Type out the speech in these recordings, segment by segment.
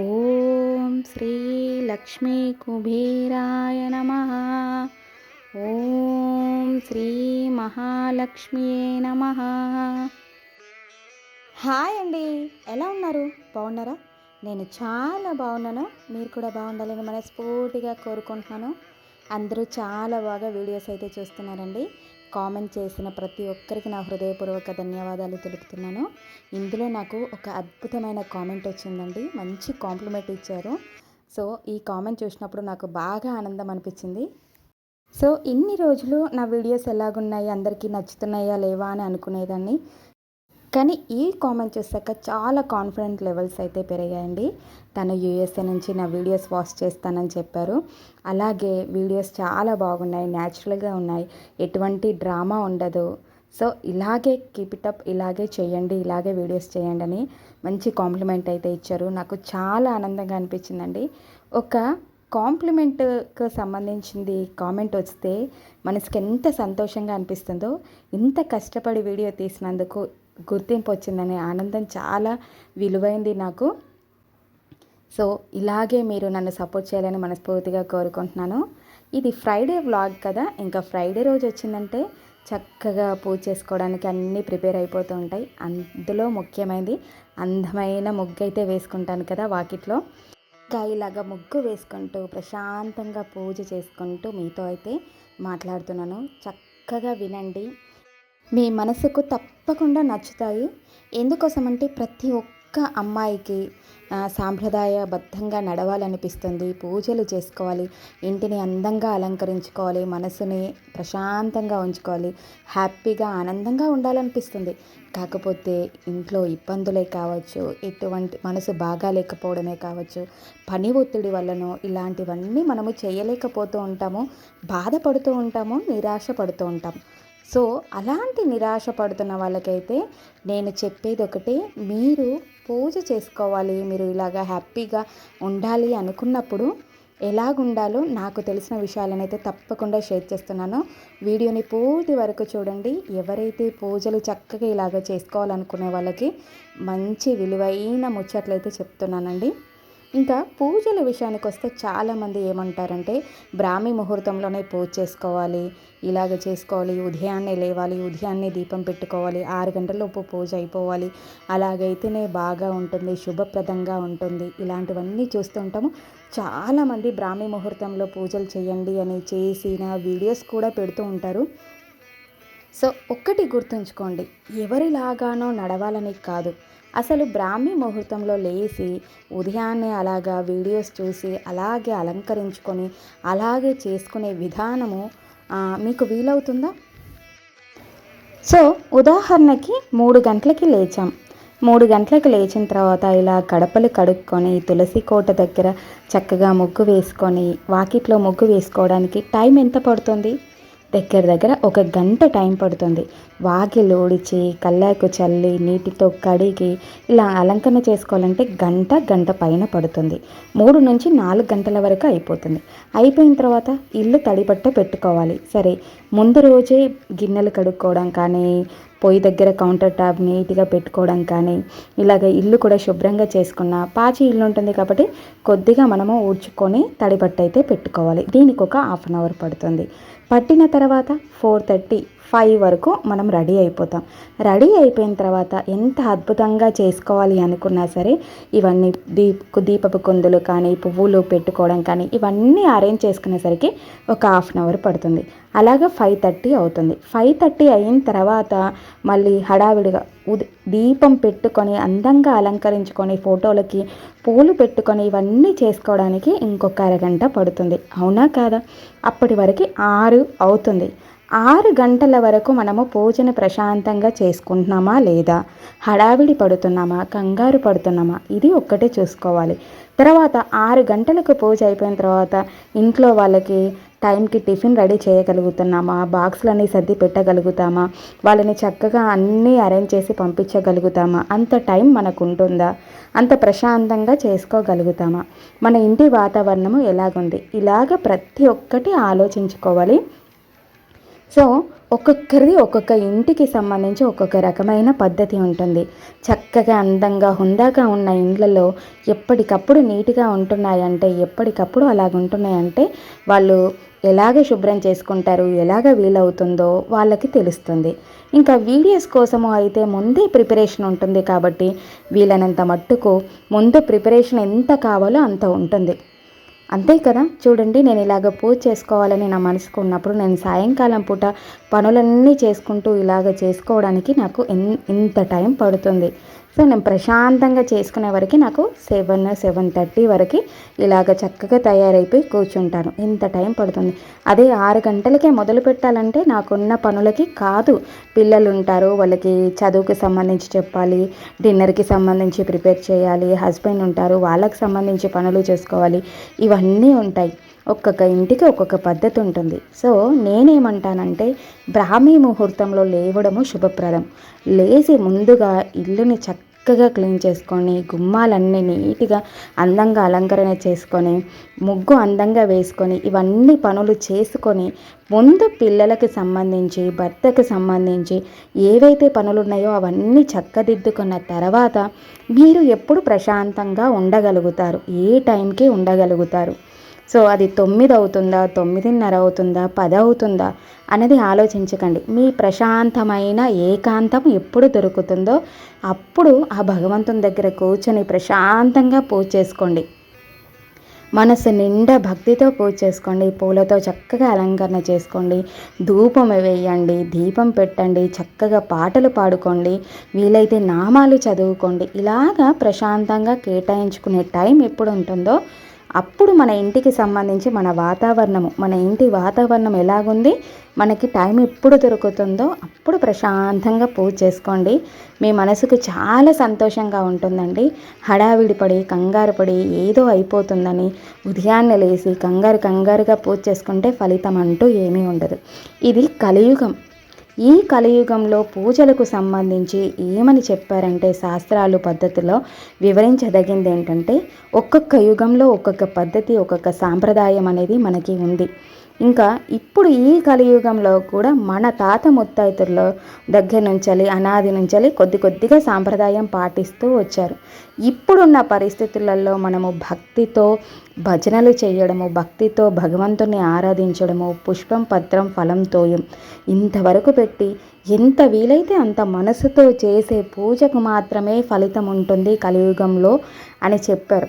ఓం శ్రీ లక్ష్మీ కుబేరాయ నమ. ఓం శ్రీ మహాలక్ష్మియే నమ. హాయ్ అండి ఎలా ఉన్నారు? బాగున్నారా? నేను చాలా బాగున్నాను. మీరు కూడా బాగుండాలని మనస్ఫూర్తిగా కోరుకుంటున్నాను. అందరూ చాలా బాగా వీడియోస్ అయితే చూస్తున్నారండి. కామెంట్ చేసిన ప్రతి ఒక్కరికి నా హృదయపూర్వక ధన్యవాదాలు తెలుపుతున్నాను. ఇందులో నాకు ఒక అద్భుతమైన కామెంట్ వచ్చిందండి. మంచి కాంప్లిమెంట్ ఇచ్చారు. సో ఈ కామెంట్ చూసినప్పుడు నాకు బాగా ఆనందం అనిపించింది. సో ఇన్ని రోజులు నా వీడియోస్ ఎలాగున్నాయి? అందరికీ నచ్చుతున్నాయా? లేవా? అని అనుకునేదాన్ని. కానీ ఈ కామెంట్ చూసాక చాలా కాన్ఫిడెంట్ లెవెల్స్ అయితే పెరిగాయండి. తను యూఎస్ఏ నుంచి నా వీడియోస్ వాచ్ చేస్తానని చెప్పారు. అలాగే వీడియోస్ చాలా బాగున్నాయి న్యాచురల్గా ఉన్నాయి. ఎటువంటి డ్రామా ఉండదు. సో ఇలాగే కీప్ ఇట్ అప్ ఇలాగే చేయండి ఇలాగే వీడియోస్ చేయండి అని మంచి కాంప్లిమెంట్ అయితే ఇచ్చారు. నాకు చాలా ఆనందంగా అనిపించిందండి. ఒక కాంప్లిమెంట్కి సంబంధించింది కామెంట్ వస్తే మనసుకి ఎంత సంతోషంగా అనిపిస్తుందో ఇంత కష్టపడి వీడియో తీసినందుకు గుర్తింపు వచ్చిందనే ఆనందం చాలా విలువైంది నాకు. సో ఇలాగే మీరు నన్ను సపోర్ట్ చేయాలని మనస్ఫూర్తిగా కోరుకుంటున్నాను. ఇది ఫ్రైడే వ్లాగ్ కదా. ఇంకా ఫ్రైడే రోజు వచ్చిందంటే చక్కగా పూజ చేసుకోవడానికి అన్నీ ప్రిపేర్ అయిపోతూ ఉంటాయి. అందులో ముఖ్యమైనది అందమైన ముగ్గు అయితే వేసుకుంటాను కదా వాకిట్లో. ఇంకా ఇలాగా ముగ్గు వేసుకుంటూ ప్రశాంతంగా పూజ చేసుకుంటూ మీతో అయితే మాట్లాడుతున్నాను. చక్కగా వినండి. మీ మనసుకు తప్పకుండా నచ్చుతాయి. ఎందుకోసమంటే ప్రతి ఒక్క అమ్మాయికి సాంప్రదాయబద్ధంగా నడవాలనిపిస్తుంది. పూజలు చేసుకోవాలి. ఇంటిని అందంగా అలంకరించుకోవాలి. మనసుని ప్రశాంతంగా ఉంచుకోవాలి. హ్యాపీగా ఆనందంగా ఉండాలనిపిస్తుంది. కాకపోతే ఇంట్లో ఇబ్బందులే కావచ్చు ఎటువంటి మనసు బాగా లేకపోవడమే కావచ్చు పని ఒత్తిడి వల్లనో ఇలాంటివన్నీ మనము చేయలేకపోతూ ఉంటాము బాధపడుతూ ఉంటాము నిరాశ పడుతూ ఉంటాము సో అలాంటి నిరాశ పడుతున్న వాళ్ళకైతే నేను చెప్పేది ఒకటే మీరు పూజ చేసుకోవాలి మీరు ఇలాగా హ్యాపీగా ఉండాలి అనుకున్నప్పుడు ఎలాగుండాలో నాకు తెలిసిన విషయాలను అయితే తప్పకుండా షేర్ చేస్తున్నాను. వీడియోని పూర్తి వరకు చూడండి. ఎవరైతే పూజలు చక్కగా ఇలాగ చేసుకోవాలనుకునే వాళ్ళకి మంచి విలువైన ముచ్చట్లయితే చెప్తున్నానండి. ఇంకా పూజల విషయానికి వస్తే చాలామంది ఏమంటారంటే బ్రాహ్మీ ముహూర్తంలోనే పూజ చేసుకోవాలి ఇలాగ చేసుకోవాలి ఉదయాన్నే లేవాలి ఉదయాన్నే దీపం పెట్టుకోవాలి ఆరు గంటలలోపు పూజ అయిపోవాలి అలాగైతేనే బాగా ఉంటుంది శుభప్రదంగా ఉంటుంది ఇలాంటివన్నీ చూస్తుంటాము చాలామంది బ్రాహ్మీ ముహూర్తంలో పూజలు చేయండి అని చేసిన వీడియోస్ కూడా పెడుతూ ఉంటారు. సో ఒక్కటి గుర్తుంచుకోండి ఎవరిలాగానో నడవాలని కాదు. అసలు బ్రాహ్మీ ముహూర్తంలో లేచి ఉదయాన్నే అలాగా వీడియోస్ చూసి అలాగే అలంకరించుకొని అలాగే చేసుకునే విధానము మీకు వీలవుతుందా? సో ఉదాహరణకి మూడు గంటలకి లేచాం. మూడు గంటలకు లేచిన తర్వాత ఇలా గడపలు కడుక్కొని తులసి కోట దగ్గర చక్కగా ముగ్గు వేసుకొని వాకిట్లో ముగ్గు వేసుకోవడానికి టైం ఎంత పడుతుంది? దగ్గర దగ్గర ఒక గంట టైం పడుతుంది. వాకిలు ఊడిచి కల్లాకు చల్లి నీటితో కడిగి ఇలా అలంకరణ చేసుకోవాలంటే గంట గంట పైన పడుతుంది. మూడు నుంచి నాలుగు గంటల వరకు అయిపోతుంది. అయిపోయిన తర్వాత ఇల్లు తడిపట్ట పెట్టుకోవాలి. సరే ముందు రోజే గిన్నెలు కడుక్కోవడం కానీ పొయ్యి దగ్గర కౌంటర్ టాప్ నీట్గా పెట్టుకోవడం కానీ ఇలాగ ఇల్లు కూడా శుభ్రంగా చేసుకున్న పాచి ఇల్లు ఉంటుంది కాబట్టి కొద్దిగా మనము ఊడ్చుకొని తడిబట్ట అయితే పెట్టుకోవాలి. దీనికి ఒక హాఫ్ అన్ అవర్ పడుతుంది. పట్టిన తర్వాత ఫోర్ థర్టీ ఫైవ్ వరకు మనం రెడీ అయిపోతాం. రెడీ అయిపోయిన తర్వాత ఎంత అద్భుతంగా చేసుకోవాలి అనుకున్నా సరే ఇవన్నీ దీప్ దీపపు కుందులు కానీ పువ్వులు పెట్టుకోవడం కానీ ఇవన్నీ అరేంజ్ చేసుకునేసరికి ఒక హాఫ్ అన్ అవర్ పడుతుంది. అలాగా ఫైవ్ థర్టీ అవుతుంది. ఫైవ్ థర్టీ అయిన తర్వాత మళ్ళీ హడావిడిగా ఉది దీపం పెట్టుకొని అందంగా అలంకరించుకొని ఫోటోలకి పూలు పెట్టుకొని ఇవన్నీ చేసుకోవడానికి ఇంకొక అరగంట పడుతుంది. అవునా కాదా? అప్పటి వరకు ఆరు అవుతుంది. ఆరు గంటల వరకు మనము పూజను ప్రశాంతంగా చేసుకుంటున్నామా లేదా? హడావిడి పడుతున్నామా? కంగారు పడుతున్నామా? ఇది ఒక్కటే చూసుకోవాలి. తర్వాత ఆరు గంటలకు పూజ అయిపోయిన తర్వాత ఇంట్లో వాళ్ళకి టైంకి టిఫిన్ రెడీ చేయగలుగుతున్నామా? బాక్స్లన్నీ సర్ది పెట్టగలుగుతామా? వాళ్ళని చక్కగా అన్నీ అరేంజ్ చేసి పంపించగలుగుతామా? అంత టైం మనకు ఉంటుందా అంత ప్రశాంతంగా చేసుకోగలుగుతామా? మన ఇంటి వాతావరణము ఎలాగుంది? ఇలాగ ప్రతి ఒక్కటి ఆలోచించుకోవాలి. సో ఒక్కొక్కరిది ఒక్కొక్క ఇంటికి సంబంధించి ఒక్కొక్క రకమైన పద్ధతి ఉంటుంది. చక్కగా అందంగా హుందాగా ఉన్న ఇండ్లలో ఎప్పటికప్పుడు నీట్గా ఉంటున్నాయంటే ఎప్పటికప్పుడు అలాగుంటున్నాయంటే వాళ్ళు ఎలాగ శుభ్రం చేసుకుంటారు ఎలాగ వీలవుతుందో వాళ్ళకి తెలుస్తుంది. ఇంకా వీడియోస్ కోసము అయితే ముందే ప్రిపరేషన్ ఉంటుంది కాబట్టి వీలైనంత మట్టుకు ముందు ప్రిపరేషన్ ఎంత కావాలో అంత ఉంటుంది. అంతే కదా? చూడండి నేను ఇలాగ పూజ చేసుకోవాలని నా మనసుకు ఉన్నప్పుడు నేను సాయంకాలం పూట పనులన్నీ చేసుకుంటూ ఇలాగ చేసుకోవడానికి నాకు ఇంత టైం పడుతుంది. సో నేను ప్రశాంతంగా చేసుకునే వరకు నాకు సెవెన్ సెవెన్ థర్టీ వరకు ఇలాగ చక్కగా తయారైపోయి కూర్చుంటాను. ఇంత టైం పడుతుంది. అదే ఆరు గంటలకే మొదలు పెట్టాలంటే నాకున్న పనులకి కాదు. పిల్లలు ఉంటారు వాళ్ళకి చదువుకి సంబంధించి చెప్పాలి డిన్నర్కి సంబంధించి ప్రిపేర్ చేయాలి హస్బెండ్ ఉంటారు వాళ్ళకి సంబంధించి పనులు చేసుకోవాలి. ఇవన్నీ ఉంటాయి. ఒక్కొక్క ఇంటికి ఒక్కొక్క పద్ధతి ఉంటుంది. సో నేనేమంటానంటే బ్రాహ్మీ ముహూర్తంలో లేవడము శుభప్రదం. లేచి ముందుగా ఇల్లుని చక్కగా క్లీన్ చేసుకొని గుమ్మాలన్నీ నీట్గా అందంగా అలంకరణ చేసుకొని ముగ్గు అందంగా వేసుకొని ఇవన్నీ పనులు చేసుకొని ముందు పిల్లలకి సంబంధించి భర్తకు సంబంధించి ఏవైతే పనులు ఉన్నాయో అవన్నీ చక్కదిద్దుకున్న తర్వాత మీరు ఎప్పుడు ప్రశాంతంగా ఉండగలుగుతారు. ఏ టైంకి ఉండగలుగుతారు. సో అది తొమ్మిది అవుతుందా తొమ్మిదిన్నర అవుతుందా పది అవుతుందా అనేది ఆలోచించకండి. మీ ప్రశాంతమైన ఏకాంతం ఎప్పుడు దొరుకుతుందో అప్పుడు ఆ భగవంతుని దగ్గర కూర్చొని ప్రశాంతంగా పూజ చేసుకోండి. మనసు నిండా భక్తితో పూజ చేసుకోండి. పూలతో చక్కగా అలంకరణ చేసుకోండి. ధూపం వేయండి దీపం పెట్టండి చక్కగా పాటలు పాడుకోండి వీలైతే నామాలు చదువుకోండి. ఇలాగా ప్రశాంతంగా కేటాయించుకునే టైం ఎప్పుడు ఉంటుందో అప్పుడు మన ఇంటికి సంబంధించి మన వాతావరణము మన ఇంటి వాతావరణం ఎలాగుంది మనకి టైం ఎప్పుడు దొరుకుతుందో అప్పుడు ప్రశాంతంగా పూజ చేసుకోండి. మీ మనసుకు చాలా సంతోషంగా ఉంటుందండి. హడావిడి పడి కంగారు పడి ఏదో అయిపోతుందని ఉదయాన్నే లేసి కంగారు కంగారుగా పూజ చేసుకుంటే ఫలితం అంటూ ఏమీ ఉండదు. ఇది కలియుగం. ఈ కలియుగంలో పూజలకు సంబంధించి ఏమని చెప్పారంటే శాస్త్రాలు పద్ధతిలో వివరించదగింది ఏంటంటే ఒక్కొక్క యుగంలో ఒక్కొక్క పద్ధతి ఒక్కొక్క సాంప్రదాయం అనేది మనకి ఉంది. ఇంకా ఇప్పుడు ఈ కలియుగంలో కూడా మన తాత ముత్తైతుల్లో దగ్గర నుంచలి అనాది నుంచలి కొద్ది కొద్దిగా సాంప్రదాయం పాటిస్తూ వచ్చారు. ఇప్పుడున్న పరిస్థితులలో మనము భక్తితో భజనలు చేయడము భక్తితో భగవంతుని ఆరాధించడము పుష్పం పత్రం ఫలం తోయం ఇంతవరకు పెట్టి ఎంత వీలైతే అంత మనసుతో చేసే పూజకు మాత్రమే ఫలితం ఉంటుంది కలియుగంలో అని చెప్పారు.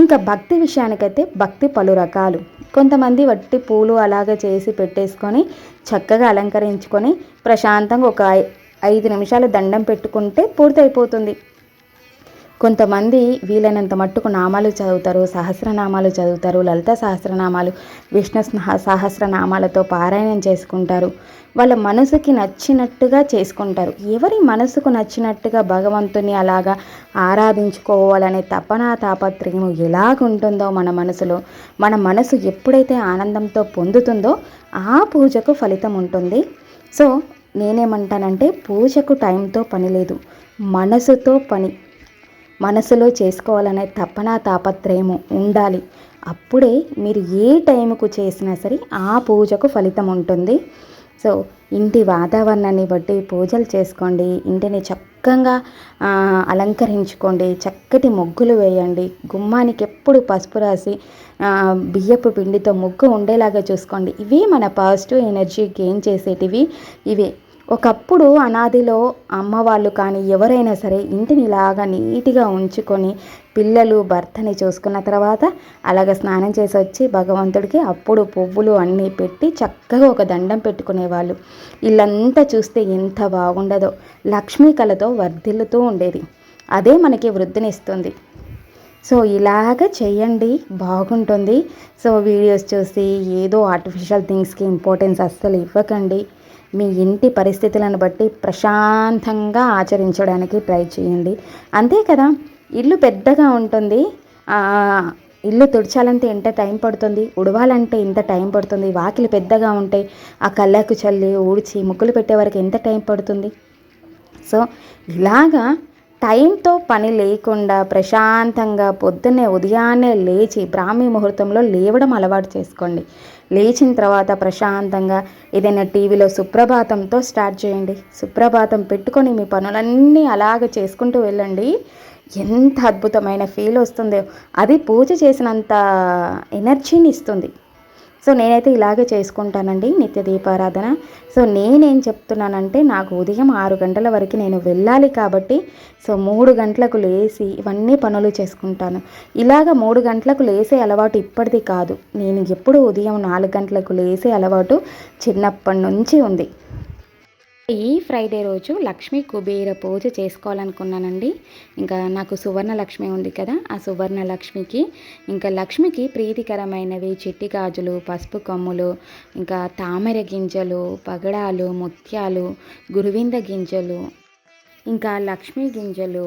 ఇంకా భక్తి విషయానికైతే భక్తి పలు రకాలు. కొంతమంది వట్టి పూలు అలాగే చేసి పెట్టేసుకొని చక్కగా అలంకరించుకొని ప్రశాంతంగా ఒక ఐదు నిమిషాలు దండం పెట్టుకుంటే పూర్తయిపోతుంది. కొంతమంది వీలైనంత మట్టుకు నామాలు చదువుతారు సహస్రనామాలు చదువుతారు లలిత సహస్రనామాలు విష్ణు సహస్రనామాలతో పారాయణం చేసుకుంటారు. వాళ్ళ మనసుకి నచ్చినట్టుగా చేసుకుంటారు. ఎవరి మనసుకు నచ్చినట్టుగా భగవంతుని అలాగా ఆరాధించుకోవాలనే తపన తాపత్రయం ఎలాగుంటుందో మన మనసులో మన మనసు ఎప్పుడైతే ఆనందంతో పొందుతుందో ఆ పూజకు ఫలితం ఉంటుంది. సో నేనేమంటానంటే పూజకు టైంతో పని లేదు. మనసుతో పని. మనసులో చేసుకోవాలనే తపన తాపత్రయము ఉండాలి. అప్పుడే మీరు ఏ టైంకు చేసినా సరే ఆ పూజకు ఫలితం ఉంటుంది. సో ఇంటి వాతావరణాన్ని బట్టి పూజలు చేసుకోండి. ఇంటిని చక్కగా అలంకరించుకోండి. చక్కటి ముగ్గులు వేయండి. గుమ్మానికి ఎప్పుడు పసుపు రాసి బియ్యపు పిండితో ముగ్గు ఉండేలాగా చూసుకోండి. ఇవి మన పాజిటివ్ ఎనర్జీ గెయిన్ చేసేటివి. ఇవే. ఒకప్పుడు అనాదిలో అమ్మ వాళ్ళు కానీ ఎవరైనా సరే ఇంటిని ఇలాగా నీట్గా ఉంచుకొని పిల్లలు భర్తని చూసుకున్న తర్వాత అలాగ స్నానం చేసి వచ్చి భగవంతుడికి అప్పుడు పువ్వులు అన్నీ పెట్టి చక్కగా ఒక దండం పెట్టుకునేవాళ్ళు. ఇల్లంతా చూస్తే ఎంత బాగుండదో లక్ష్మీ కళతో వర్ధిల్లుతూ ఉండేది. అదే మనకి వృద్ధినిస్తుంది సో ఇలాగ చేయండి బాగుంటుంది. సో వీడియోస్ చూసి ఏదో ఆర్టిఫిషియల్ థింగ్స్కి ఇంపార్టెన్స్ అస్సలు ఇవ్వకండి. మీ ఇంటి పరిస్థితులను బట్టి ప్రశాంతంగా ఆచరించడానికి ట్రై చేయండి. అంతే కదా? ఇల్లు పెద్దగా ఉంటుంది. ఇల్లు తుడిచాలంటే ఎంత టైం పడుతుంది? ఉడవాలంటే ఎంత టైం పడుతుంది? వాకిలి పెద్దగా ఉంటే ఆ కళ్ళకు చల్లి ఊడ్చి ముగ్గులు పెట్టే వరకు ఎంత టైం పడుతుంది? సో ఇలాగా టైంతో పని లేకుండా ప్రశాంతంగా పొద్దున్నే ఉదయాన్నే లేచి బ్రాహ్మీ ముహూర్తంలో లేవడం అలవాటు చేసుకోండి. లేచిన తర్వాత ప్రశాంతంగా ఏదైనా టీవీలో సుప్రభాతంతో స్టార్ట్ చేయండి. సుప్రభాతం పెట్టుకొని మీ పనులన్నీ అలాగ చేసుకుంటూ వెళ్ళండి. ఎంత అద్భుతమైన ఫీల్ వస్తుందో. అది పూజ చేసినంత ఎనర్జీని ఇస్తుంది. సో నేనైతే ఇలాగే చేసుకుంటానండి నిత్య దీపారాధన. సో నేనేం చెప్తున్నానంటే నాకు ఉదయం ఆరు గంటల వరకు నేను వెళ్ళాలి కాబట్టి సో మూడు గంటలకు లేచి ఇవన్నీ పనులు చేసుకుంటాను. ఇలాగ మూడు గంటలకు లేసే అలవాటు ఇప్పటిది కాదు. నేను ఎప్పుడు ఉదయం నాలుగు గంటలకు లేసే అలవాటు చిన్నప్పటి నుంచి ఉంది. ఈ ఫ్రైడే రోజు లక్ష్మీ కుబేర పూజ చేసుకోవాలనుకున్నానండి. ఇంకా నాకు సువర్ణ లక్ష్మి ఉంది కదా ఆ సువర్ణ లక్ష్మికి ఇంకా లక్ష్మికి ప్రీతికరమైనవి చిట్టి గాజులు పసుపు కొమ్ములు ఇంకా తామర గింజలు పగడాలు ముత్యాలు గురువింద గింజలు ఇంకా లక్ష్మీ గింజలు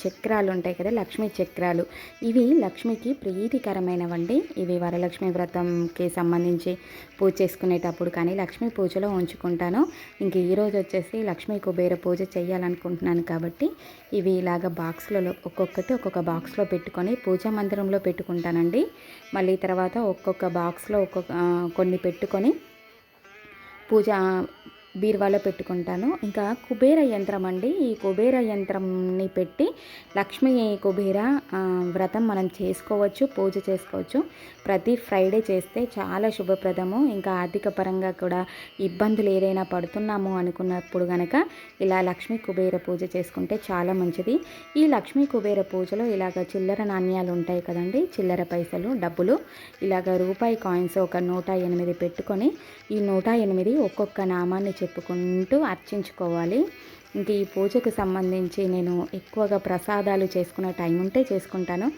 చక్రాలు ఉంటాయి కదా లక్ష్మీ చక్రాలు. ఇవి లక్ష్మికి ప్రీతికరమైనవండి. ఇవి వరలక్ష్మి వ్రతంకి సంబంధించి పూజ చేసుకునేటప్పుడు కానీ లక్ష్మీ పూజలో ఉంచుకుంటాను. ఇంక ఈరోజు వచ్చేసి లక్ష్మీ కుబేర పూజ చేయాలనుకుంటున్నాను కాబట్టి ఇవి ఇలాగ బాక్స్లలో ఒక్కొక్కటి ఒక్కొక్క బాక్స్లో పెట్టుకొని పూజా మందిరంలో పెట్టుకుంటానండి. మళ్ళీ తర్వాత ఒక్కొక్క బాక్స్లో ఒక్కొక్క కొన్ని పెట్టుకొని పూజ బీరువాలో పెట్టుకుంటాను. ఇంకా కుబేర యంత్రం అండి. ఈ కుబేర యంత్రంని పెట్టి లక్ష్మీ కుబేర వ్రతం మనం చేసుకోవచ్చు పూజ చేసుకోవచ్చు. ప్రతి ఫ్రైడే చేస్తే చాలా శుభప్రదము. ఇంకా ఆర్థిక పరంగా కూడా ఇబ్బందులు ఏదైనా పడుతున్నాము అనుకున్నప్పుడు కనుక ఇలా లక్ష్మీ కుబేర పూజ చేసుకుంటే చాలా మంచిది. ఈ లక్ష్మీ కుబేర పూజలో ఇలాగ చిల్లర నాణ్యాలు ఉంటాయి కదండి. చిల్లర పైసలు డబ్బులు. ఇలాగ రూపాయి కాయిన్స్ ఒక నూట ఎనిమిది పెట్టుకొని ఈ నూట ఎనిమిది ఒక్కొక్క నామాన్ని చెప్పుకుంటూ అర్చించుకోవాలి. ఇంక ఈ పూజకు సంబంధించి నేను ఎక్కువగా ప్రసాదాలు చేసుకునే టైం ఉంటే చేసుకుంటాను.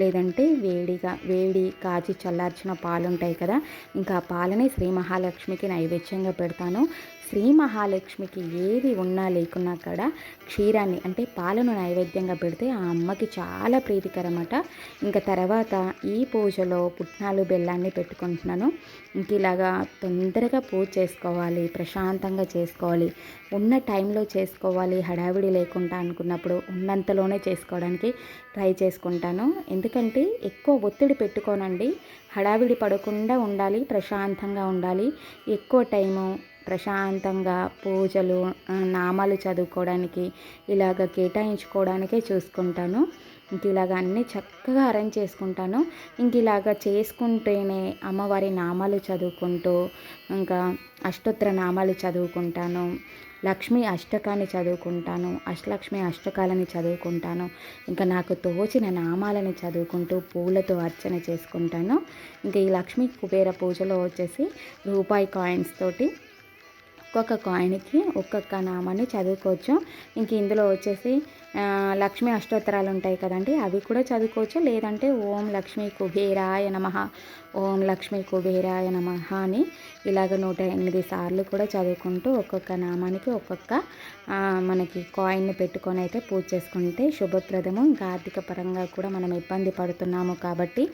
లేదంటే వేడిగా వేడి కాచి చల్లార్చిన పాలు ఉంటాయి కదా ఇంకా పాలని శ్రీ మహాలక్ష్మికి నైవేద్యంగా పెడతాను. శ్రీ మహాలక్ష్మికి ఏది ఉన్నా లేకున్నా కూడా క్షీరాన్ని అంటే పాలను నైవేద్యంగా పెడితే ఆ అమ్మకి చాలా ప్రీతికరమట. ఇంకా తర్వాత ఈ పూజలో పుట్నాలు బెల్లాన్ని పెట్టుకుంటున్నాను. ఇంక ఇలాగా తొందరగా పూజ చేసుకోవాలి ప్రశాంతంగా చేసుకోవాలి. ఉన్న టైంలో చేసుకోవాలి హడావిడి లేకుండా అనుకున్నప్పుడు ఉన్నంతలోనే చేసుకోవడానికి ట్రై చేసుకుంటాను. ఎందుకంటే ఎక్కువ ఒత్తిడి పెట్టుకోనండి. హడావిడి పడకుండా ఉండాలి ప్రశాంతంగా ఉండాలి. ఎక్కువ టైము ప్రశాంతంగా పూజలు నామాలు చదువుకోవడానికి ఇలాగ కేటాయించుకోవడానికే చూసుకుంటాను. ఇంక ఇలాగ అన్నీ చక్కగా అరేంజ్ చేసుకుంటాను. ఇంక ఇలాగ చేసుకుంటేనే అమ్మవారి నామాలు చదువుకుంటూ ఇంకా అష్టోత్తర నామాలు చదువుకుంటాను. లక్ష్మి అష్టకాన్ని చదువుకుంటాను అష్టలక్ష్మి అష్టకాలని చదువుకుంటాను ఇంకా నాకు తోచిన నామాలని చదువుకుంటూ పూలతో అర్చన చేసుకుంటాను. ఇంకా ఈ లక్ష్మీ కుబేర పూజలో వచ్చేసి రూపాయి కాయిన్స్ తోటి ఒక్కొక్క కాయిన్కి ఒక్కొక్క నామాన్ని చదువుకోవచ్చు. ఇంక ఇందులో వచ్చేసి లక్ష్మీ అష్టోత్తరాలు ఉంటాయి కదండి అవి కూడా చదువుకోవచ్చు. లేదంటే ఓం లక్ష్మీ కుబేరాయ నమ ఓం లక్ష్మీ కుబేరాయ నమ అని ఇలాగ నూట ఎనిమిది సార్లు కూడా చదువుకుంటూ ఒక్కొక్క నామానికి ఒక్కొక్క మనకి కాయిన్ని పెట్టుకొని అయితే పూజ చేసుకుంటే శుభప్రదము. ఇంకా ఆర్థిక పరంగా కూడా మనం ఇబ్బంది పడుతున్నాము కాబట్టి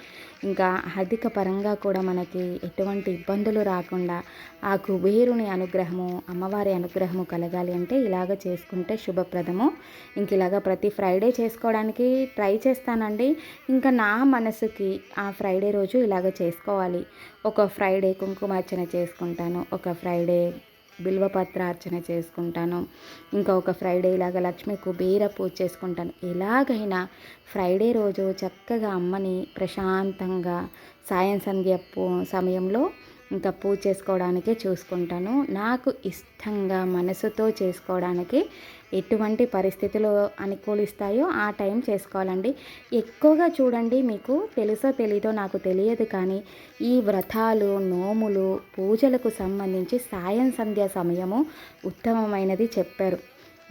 ఇంకా ఆర్థిక పరంగా కూడా మనకి ఎటువంటి ఇబ్బందులు రాకుండా ఆ కుబేరుని అనుగ్రహము అమ్మవారి అనుగ్రహము కలగాలి అంటే ఇలాగ చేసుకుంటే శుభప్రదము. ఇంక ఇలాగ ప్రతి ఫ్రైడే చేసుకోవడానికి ట్రై చేస్తానండి. ఇంకా నా మనసుకి ఆ ఫ్రైడే రోజు ఇలాగ చేసుకోవాలి. ఒక ఫ్రైడే కుంకుమార్చన చేసుకుంటాను. ఒక ఫ్రైడే బిల్వపత్ర అర్చన చేసుకుంటాను. ఇంకా ఒక ఫ్రైడే ఇలాగ లక్ష్మి కుబేర పూజ చేసుకుంటాను. ఎలాగైనా ఫ్రైడే రోజు చక్కగా అమ్మని ప్రశాంతంగా సాయం సంధ్య సమయంలో ఇంకా పూజ చేసుకోవడానికే చూసుకుంటాను. నాకు ఇష్టంగా మనసుతో చేసుకోవడానికి ఎటువంటి పరిస్థితులు అనుకూలిస్తాయో ఆ టైం చేసుకోవాలండి. ఎక్కువగా చూడండి మీకు తెలుసో తెలీదో నాకు తెలియదు కానీ ఈ వ్రతాలు నోములు పూజలకు సంబంధించి సాయం సంధ్య సమయము ఉత్తమమైనది చెప్పారు.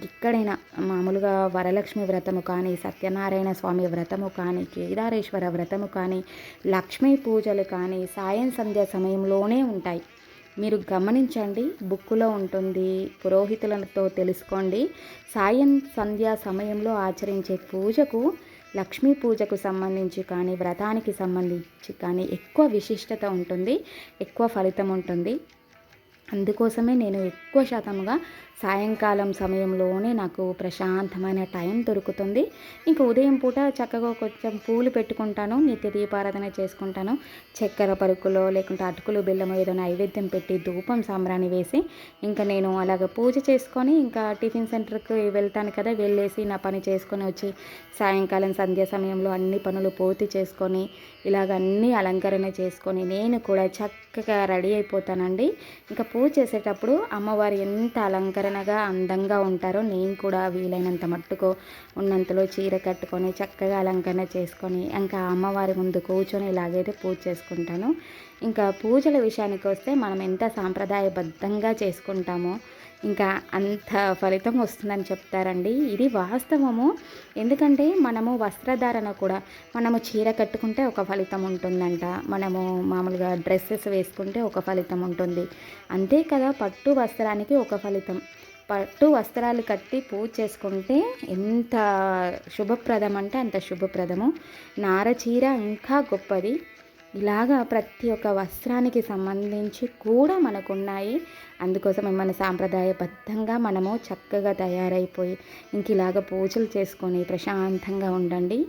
ఎక్కడైనా మామూలుగా వరలక్ష్మి వ్రతము కానీ సత్యనారాయణ స్వామి వ్రతము కానీ కేదారేశ్వర వ్రతము కానీ లక్ష్మీ పూజలు కానీ సాయం సంధ్య సమయంలోనే ఉంటాయి. మీరు గమనించండి బుక్కులో ఉంటుంది పురోహితులతో తెలుసుకోండి. సాయం సంధ్యా సమయంలో ఆచరించే పూజకు లక్ష్మీ పూజకు సంబంధించి కానీ వ్రతానికి సంబంధించి కానీ ఎక్కువ విశిష్టత ఉంటుంది ఎక్కువ ఫలితం ఉంటుంది. అందుకోసమే నేను ఎక్కువ శాతంగా సాయంకాలం సమయంలోనే నాకు ప్రశాంతమైన టైం దొరుకుతుంది. ఇంకా ఉదయం పూట చక్కగా కొంచెం పూలు పెట్టుకుంటాను నిత్య దీపారాధన చేసుకుంటాను. చక్కెర పరుకులో లేకుంటే అటుకులు బెల్లం ఏదో నైవేద్యం పెట్టి ధూపం సాంబ్రాన్ని వేసి ఇంకా నేను అలాగ పూజ చేసుకొని ఇంకా టిఫిన్ సెంటర్కి వెళ్తాను కదా వెళ్ళేసి నా పని చేసుకొని వచ్చి సాయంకాలం సంధ్య సమయంలో అన్ని పనులు పూర్తి చేసుకొని ఇలాగ అన్నీ అలంకరణ చేసుకొని నేను కూడా చక్కగా రెడీ అయిపోతానండి. ఇంకా పూజ చేసేటప్పుడు అమ్మవారు ఎంత అలంకరణగా అందంగా ఉంటారో నేను కూడా వీలైనంత మట్టుకు ఉన్నంతలో చీర కట్టుకొని చక్కగా అలంకరణ చేసుకొని ఇంకా అమ్మవారి ముందు కూర్చొని ఇలాగైతే పూజ చేసుకుంటాను. ఇంకా పూజల విషయానికి వస్తే మనం ఎంత సాంప్రదాయబద్ధంగా చేసుకుంటామో ఇంకా అంత ఫలితం వస్తుందని చెప్తారండి. ఇది వాస్తవము. ఎందుకంటే మనము వస్త్రధారణ కూడా మనము చీర కట్టుకుంటే ఒక ఫలితం ఉంటుందంట. మనము మామూలుగా డ్రెస్సెస్ వేసుకుంటే ఒక ఫలితం ఉంటుంది. అంతే కదా పట్టు వస్త్రానికి ఒక ఫలితం. పట్టు వస్త్రాలు కట్టి పూజ చేసుకుంటే ఎంత శుభప్రదం అంటే అంత శుభప్రదము. నార చీర ఇంకా గొప్పది. ఇలాగా ప్రతి ఒక్క వస్త్రానికి సంబంధించి కూడా మనకున్నాయి. అందుకోసం మన సాంప్రదాయబద్ధంగా మనము చక్కగా తయారైపోయి ఇంక ఇలాగ పూజలు చేసుకొని ప్రశాంతంగా ఉండండి.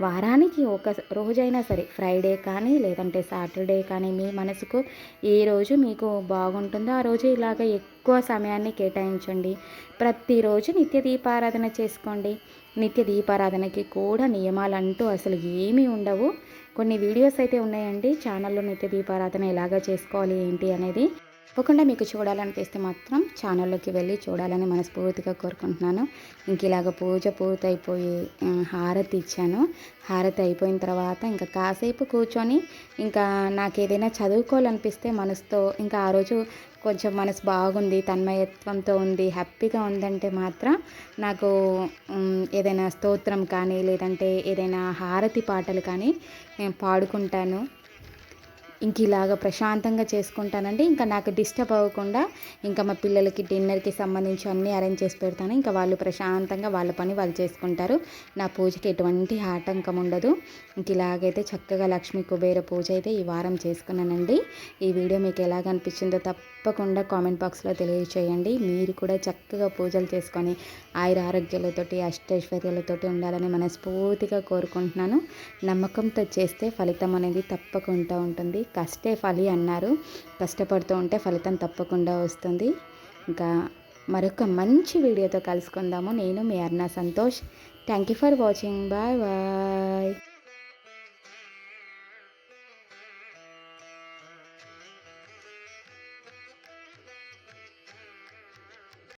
వారానికి ఒక రోజైనా సరే ఫ్రైడే కానీ లేదంటే సాటర్డే కానీ మీ మనసుకు ఏ రోజు మీకు బాగుంటుందో ఆ రోజు ఇలాగ ఎక్కువ సమయాన్ని కేటాయించండి. ప్రతిరోజు నిత్య దీపారాధన చేసుకోండి. నిత్య దీపారాధనకి కూడా నియమాలు అంటూ అసలు ఏమీ ఉండవు. కొన్ని వీడియోస్ అయితే ఉన్నాయండి. ఛానల్లో నిత్య దీపారాధన ఎలాగ చేసుకోవాలి ఏంటి అనేది తప్పకుండా మీకు చూడాలనిపిస్తే మాత్రం ఛానల్లోకి వెళ్ళి చూడాలని మనస్ఫూర్తిగా కోరుకుంటున్నాను. ఇంక ఇలాగ పూజ పూర్తయిపోయి హారతి ఇచ్చాను. హారతి అయిపోయిన తర్వాత ఇంకా కాసేపు కూర్చొని ఇంకా నాకు ఏదైనా చదువుకోవాలనిపిస్తే మనసుతో ఇంకా ఆ రోజు కొంచెం మనసు బాగుంది తన్మయత్వంతో ఉంది హ్యాపీగా ఉందంటే మాత్రం నాకు ఏదైనా స్తోత్రం కానీ లేదంటే ఏదైనా హారతి పాటలు కానీ నేను పాడుకుంటాను. ఇంక ఇలాగ ప్రశాంతంగా చేసుకుంటానండి. ఇంకా నాకు డిస్టర్బ్ అవ్వకుండా ఇంకా మా పిల్లలకి డిన్నర్కి సంబంధించి అన్నీ అరేంజ్ చేసి పెడతాను. ఇంకా వాళ్ళు ప్రశాంతంగా వాళ్ళ పని వాళ్ళు చేసుకుంటారు. నా పూజకి ఎటువంటి ఆటంకం ఉండదు. ఇంక ఇలాగైతే చక్కగా లక్ష్మీ కుబేర పూజ అయితే ఈ వారం చేసుకున్నానండి. ఈ వీడియో మీకు ఎలాగ అనిపించిందో తప్పకుండా కామెంట్ బాక్స్లో తెలియచేయండి. మీరు కూడా చక్కగా పూజలు చేసుకొని ఆయుర ఆరోగ్యాలతోటి అష్టైశ్వర్యాలతోటి ఉండాలని మనస్ఫూర్తిగా కోరుకుంటున్నాను. నమ్మకంతో చేస్తే ఫలితం అనేది తప్పకుండా ఉంటుంది. కష్టే ఫలి అన్నారు. కష్టపడుతూ ఉంటే ఫలితం తప్పకుండా వస్తుంది. ఇంకా మరొక మంచి వీడియోతో కలుసుకుందాము. నేను మీ Arna Santosh. Thank you for watching bye bye